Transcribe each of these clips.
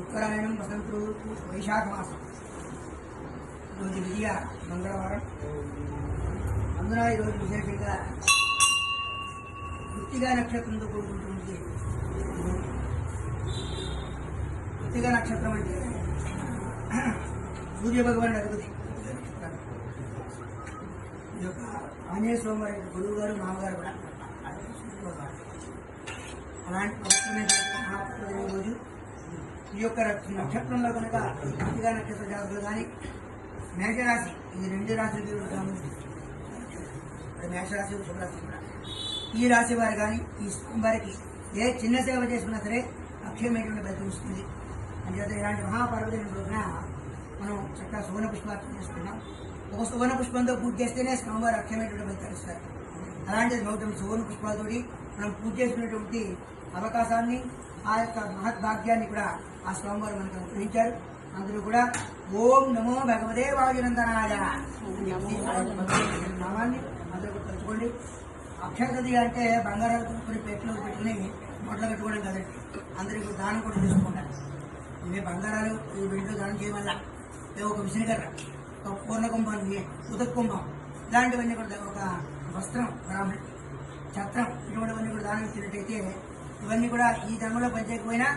ఉత్తరాయణం వసంత ఋతువు వైశాఖ మాసం రోజు విజయ మంగళవారం అందున ఈరోజు విశేషంగా వృత్తిగా నక్షత్రంతో కూడుకుంటుంది వృత్తిగా నక్షత్రం అంటే సూర్య భగవానుడు అడుగుది ఈ యొక్క ఆంజనేయ స్వామి వారి గురువు గారు మామగారు కూడా అలాంటి పవిత్రమైనటువంటి మహాపర్వదిన రోజు ఈ యొక్క నక్షత్రంలో కనుక వృత్తిగా నక్షత్ర జాతకులు కానీ మేషరాశి ఇది రెండు రాశులకి సంబంధించి మేషరాశి శుభరాశి కూడా. ఈ రాశి వారు కానీ ఈ వారికి ఏ చిన్న సేవ చేసుకున్నా సరే అక్షయమైనటువంటి ఫలితం ఇస్తుంది అంచేత ఇలాంటి మహాపర్వదిన రోజున మనం చక్కగా సువర్ణ పుష్పార్థం చేసుకున్నాం ఒక సువర్ణ పుష్పంతో పూజ చేస్తేనే స్వామివారు అక్షయమైనటువంటి ఫలితాలు ఇస్తారు అలాంటిది నూతన సువర్ణ పుష్పాలతోటి మనం పూజ చేసుకునేటువంటి అవకాశాన్ని ఆ యొక్క మహద్భాగ్యాన్ని కూడా ఆ స్వామివారు మనకు అనుగ్రహించారు. అందరూ కూడా ఓం నమో భగవదే వాయునందనాయ నామాన్ని అందరూ కూడా తలుచుకోండి. అక్షరగది అంటే బంగారాలు కొనుక్కొని పేటలో పెట్టుకుని మొదలు పెట్టుకోవడం కదండి. అందరికీ కూడా దానం కూడా తీసుకుంటారు ఇవే బంగారాలు ఈ వెంటనే దానం చేయమల్లా ఇదే ఒక విసిరికర్ర ఒక పూర్ణ కుంభం ఉదక కుంభం ఇలాంటివన్నీ కూడా ఒక వస్త్రం బ్రాహ్మణుడికి ఛత్రం ఇటువంటివన్నీ కూడా దానం ఇచ్చినట్టయితే ఇవన్నీ కూడా ఈ జన్మలో పనిచేయకపోయినా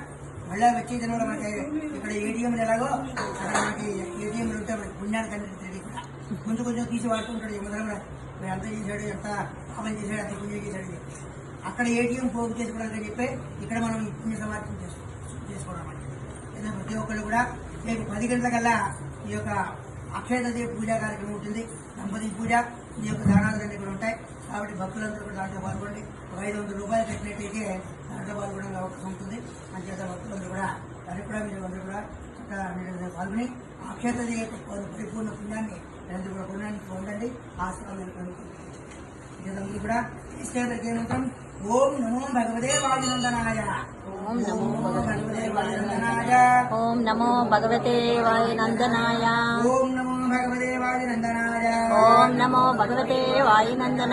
మళ్ళీ వచ్చే జన్మలో మనకి ఇక్కడ ఏటీఎంలు ఎలాగో అక్కడ మనకి ఏటీఎంలు ఉంటే మనకి పుణ్యాన్ని కనిపించేది కూడా కొంచెం కొంచెం తీసి వాడుతుంటాడు యమధర్మరాజు మీరు ఎంత చేశాడు ఎంత పాపం చేశాడు అంత పుణ్యం చేశాడు. అక్కడ ఏటీఎం పోగు చేసుకోవడానికి చెప్పి ఇక్కడ మనం పుణ్య సమార్జన చేసుకో చేసుకోవడం అంటే ప్రతి ఒక్కళ్ళు కూడా రేపు పది గంటలకల్లా ఈ యొక్క అక్షయ తదియ పూజా కార్యక్రమం ఉంటుంది. దంపతి పూజ ఈ యొక్క దానాలన్నీ కూడా ఉంటాయి. కాబట్టి భక్తులందరూ కూడా దాంట్లో పాల్గొండి ఒక ఐదు వందల రూపాయలు కట్టినట్టు దాంట్లో పాల్గొనడానికి అవకాశం ఉంటుంది. అంచేత భక్తులందరూ కూడా దానికి కూడా మీరు అందరూ కూడా చక్కగా మీరు పాల్గొని ఆ యొక్క పరిపూర్ణ పుణ్యాన్ని మీరందరూ కూడా పుణ్యాన్ని పొందండి. ఆశ్రమాన్ని ఇదందరూ కూడా తీసుకెళ్ళకి ఏమంటాం ఓం నమో భగవదే వాయునందనాయ. ఓం నమో భగవదే వాయునందనాయ. ఓం నమో భగవతే వాయునందనాయ. ఓం నమో భగవదే వాయునందనాయ. ఓం నమో భగవతే వాయునందనాయ.